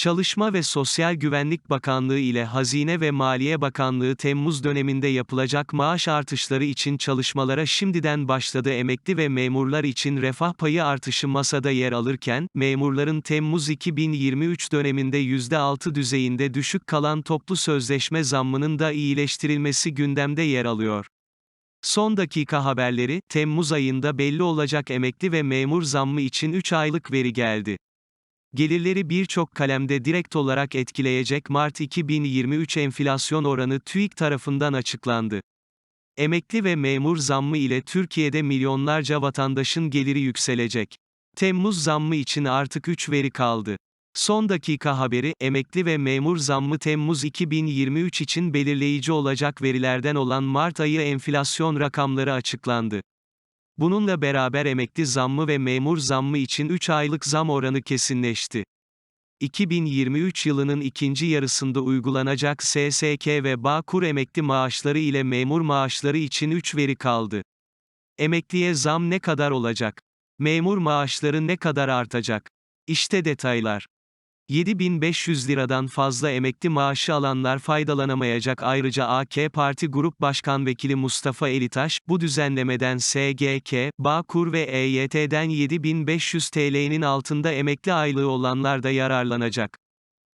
Çalışma ve Sosyal Güvenlik Bakanlığı ile Hazine ve Maliye Bakanlığı Temmuz döneminde yapılacak maaş artışları için çalışmalara şimdiden başladı. Emekli ve memurlar için refah payı artışı masada yer alırken, memurların Temmuz 2023 döneminde %6 düzeyinde düşük kalan toplu sözleşme zammının da iyileştirilmesi gündemde yer alıyor. Son dakika haberleri, Temmuz ayında belli olacak emekli ve memur zammı için 3 aylık veri geldi. Gelirleri birçok kalemde direkt olarak etkileyecek Mart 2023 enflasyon oranı TÜİK tarafından açıklandı. Emekli ve memur zammı ile Türkiye'de milyonlarca vatandaşın geliri yükselecek. Temmuz zammı için artık 3 veri kaldı. Son dakika haberi, emekli ve memur zammı Temmuz 2023 için belirleyici olacak verilerden olan Mart ayı enflasyon rakamları açıklandı. Bununla beraber emekli zammı ve memur zammı için 3 aylık zam oranı kesinleşti. 2023 yılının ikinci yarısında uygulanacak SSK ve Bağkur emekli maaşları ile memur maaşları için 3 veri kaldı. Emekliye zam ne kadar olacak? Memur maaşları ne kadar artacak? İşte detaylar. 7500 liradan fazla emekli maaşı alanlar faydalanamayacak ayrıca AK Parti Grup Başkan Vekili Mustafa Elitaş, bu düzenlemeden SGK, Bağkur ve EYT'den 7500 TL'nin altında emekli aylığı olanlar da yararlanacak.